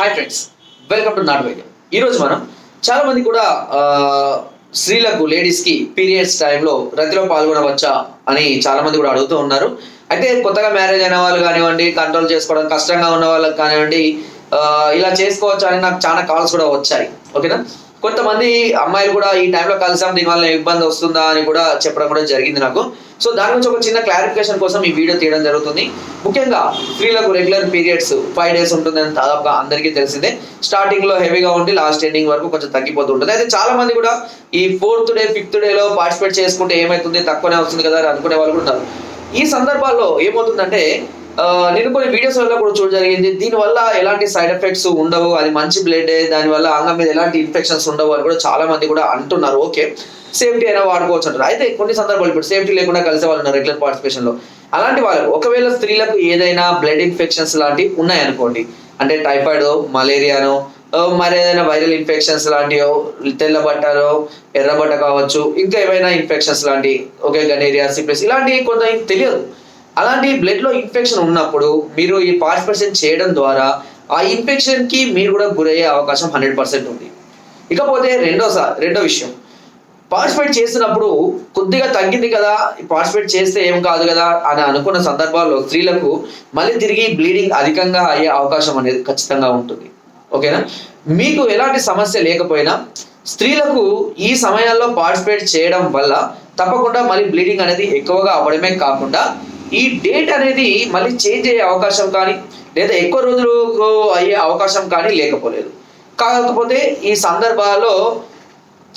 Hi friends welcome to నాట్ వైద్యం ఈరోజు మనం చాలా మంది కూడా స్త్రీలకు లేడీస్కి పీరియడ్స్ టైంలో రతిలో పాల్గొనవచ్చా అని చాలా మంది కూడా అడుగుతూ ఉన్నారు. అయితే కొత్తగా మ్యారేజ్ అయిన వాళ్ళు కానివ్వండి కంట్రోల్ చేసుకోవడం కష్టంగా ఉన్న వాళ్ళకి కానివ్వండి ఇలా చేసుకోవచ్చా అని నాకు చాలా కాల్స్ కూడా వచ్చాయి. ఓకేనా కొంతమంది అమ్మాయిలు కూడా ఈ టైంలో కలిసాం దీనివల్ల ఇబ్బంది వస్తుందా అని కూడా చెప్పడం కూడా జరిగింది నాకు. సో దాని గురించి ఒక చిన్న క్లారిఫికేషన్ కోసం ఈ వీడియో తీయడం జరుగుతుంది. ముఖ్యంగా స్త్రీలకు రెగ్యులర్ పీరియడ్స్ ఫైవ్ డేస్ ఉంటుందని దాదాపుగా అందరికీ తెలిసిందే. స్టార్టింగ్లో హెవీగా ఉండి లాస్ట్ ఎండింగ్ వరకు కొంచెం తగ్గిపోతూ ఉంటుంది. అయితే చాలా మంది కూడా ఈ ఫోర్త్ డే ఫిఫ్త్ డేలో పార్టిసిపేట్ చేసుకుంటే ఏమవుతుంది తక్కువనే వస్తుంది కదా అని అనుకునే వాళ్ళు కూడా ఉన్నారు. ఈ సందర్భాల్లో ఏమవుతుందంటే నేను కొన్ని వీడియోస్ వల్ల కూడా చూడ జరిగింది. దీనివల్ల ఎలాంటి సైడ్ ఎఫెక్ట్స్ ఉండవు అది మంచి బ్లడ్ దానివల్ల అంగం మీద ఎలాంటి ఇన్ఫెక్షన్స్ ఉండవు అని కూడా చాలా మంది కూడా అంటున్నారు. ఓకే సేఫ్టీ అయినా వాడుకోవచ్చు అంటారు అయితే కొన్ని సందర్భాలు ఇప్పుడు సేఫ్టీ లేకుండా కలిసే వాళ్ళు ఉన్నారు రెగ్యులర్ పార్టిసిపేషన్లో. అలాంటి వాళ్ళకు ఒకవేళ స్త్రీలకు ఏదైనా బ్లడ్ ఇన్ఫెక్షన్స్ లాంటివి ఉన్నాయనుకోండి అంటే టైఫాయిడ్ మలేరియానో మరి ఏదైనా వైరల్ ఇన్ఫెక్షన్స్ లాంటివో తెల్ల బట్టలో ఎర్రబట్ట కావచ్చు ఇంకా ఏమైనా ఇన్ఫెక్షన్స్ లాంటి ఓకే గనేరియా సిప్లెస్ ఇలాంటివి కొంత తెలియదు. అలాంటి బ్లడ్లో ఇన్ఫెక్షన్ ఉన్నప్పుడు మీరు ఈ పార్టిసిపేషన్ చేయడం ద్వారా ఆ ఇన్ఫెక్షన్కి మీరు కూడా గురయ్యే అవకాశం హండ్రెడ్ పర్సెంట్ ఉంది. ఇకపోతే రెండోసారి రెండో విషయం. పార్టిసిపేట్ చేసినప్పుడు కొద్దిగా తగ్గింది కదా పార్టిసిపేట్ చేస్తే ఏం కాదు కదా అని అనుకున్న సందర్భాల్లో స్త్రీలకు మళ్ళీ తిరిగి బ్లీడింగ్ అధికంగా అయ్యే అవకాశం అనేది ఖచ్చితంగా ఉంటుంది. ఓకేనా? మీకు ఎలాంటి సమస్య లేకపోయినా స్త్రీలకు ఈ సమయాల్లో పార్టిసిపేట్ చేయడం వల్ల తప్పకుండా మళ్ళీ బ్లీడింగ్ అనేది ఎక్కువగా అవ్వడమే కాకుండా ఈ డేట్ అనేది మళ్ళీ చేంజ్ అయ్యే అవకాశం కానీ లేదా ఎక్కువ రోజులు అయ్యే అవకాశం కానీ లేకపోలేదు. కాకపోతే ఈ సందర్భాల్లో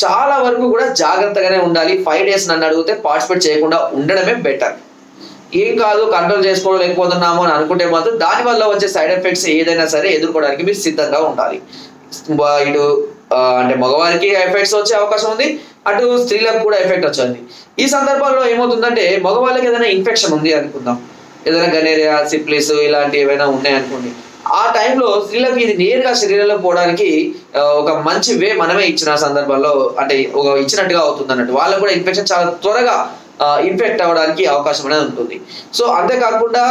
చాలా వరకు కూడా జాగ్రత్తగానే ఉండాలి. ఫైవ్ డేస్ నన్ను అడిగితే పార్టిసిపేట్ చేయకుండా ఉండడమే బెటర్. ఏం కాదు కంట్రోల్ చేసుకోలేకపోతున్నాము అని అనుకుంటే మాత్రం దానివల్ల వచ్చే సైడ్ ఎఫెక్ట్స్ ఏదైనా సరే ఎదుర్కోవడానికి మీరు సిద్ధంగా ఉండాలి. ఇటు అంటే మగవారికి ఎఫెక్ట్స్ వచ్చే అవకాశం ఉంది. అటు స్త్రీలకు కూడా ఎఫెక్ట్ వచ్చింది ఈ సందర్భాల్లో ఏమవుతుందంటే మగవాళ్ళకి ఏదైనా ఇన్ఫెక్షన్ ఉంది అనుకుందాం. ఏదైనా గనేరియా సిప్లిస్ ఇలాంటి ఏమైనా ఉన్నాయనుకోండి ఆ టైంలో స్త్రీలకు ఇది నేరుగా శరీరంలో పోవడానికి ఒక మంచి వే మనమే ఇచ్చిన సందర్భాల్లో అంటే ఒక ఇచ్చినట్టుగా అవుతుంది అన్నట్టు వాళ్ళకు కూడా ఇన్ఫెక్షన్ చాలా త్వరగా ఇన్ఫెక్ట్ అవ్వడానికి అవకాశం అనేది ఉంటుంది. సో అంతేకాకుండా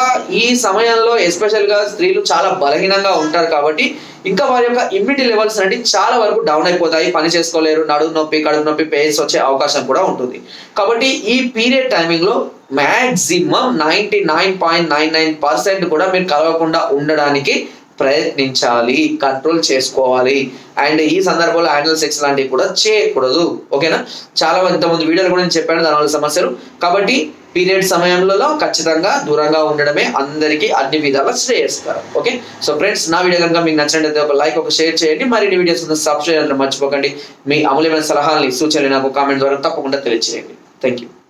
ఈ సమయంలో ఎస్పెషల్గా స్త్రీలు చాలా బలహీనంగా ఉంటారు కాబట్టి ఇంకా వారి యొక్క ఇమ్యూనిటీ లెవెల్స్ అనేవి చాలా వరకు డౌన్ అయిపోతాయి. పని చేసుకోలేరు నడుము నొప్పి కడుపు నొప్పి పెయిన్స్ వచ్చే అవకాశం కూడా ఉంటుంది. కాబట్టి ఈ period టైమింగ్లో maximum ninety nine point nine nine percent కూడా మీరు కలవకుండా ఉండడానికి ప్రయత్నించాలి కంట్రోల్ చేసుకోవాలి. అండ్ ఈ సందర్భంలో యాన్యువల్ సెక్స్ లాంటివి కూడా చేయకూడదు. ఓకేనా? చాలా ఇంతమంది ఇంతకుముందు వీడియోలు కూడా నేను చెప్పాను దానివల్ల సమస్యలు. కాబట్టి పీరియడ్ సమయంలో ఖచ్చితంగా దూరంగా ఉండడమే అందరికీ అన్ని విధాలా శ్రేయస్కరం. ఓకే? సో ఫ్రెండ్స్ నా వీడియో కనుక మీకు నచ్చినట్లయితే ఒక లైక్ ఒక షేర్ చేయండి. మరిన్ని వీడియోస్ సబ్స్క్రైబ్ చేయడం మర్చిపోకండి. మీ అమూల్యమైన సలహాలని సూచనలు నాకు కామెంట్ ద్వారా తప్పకుండా తెలియజేయండి థ్యాంక్ యూ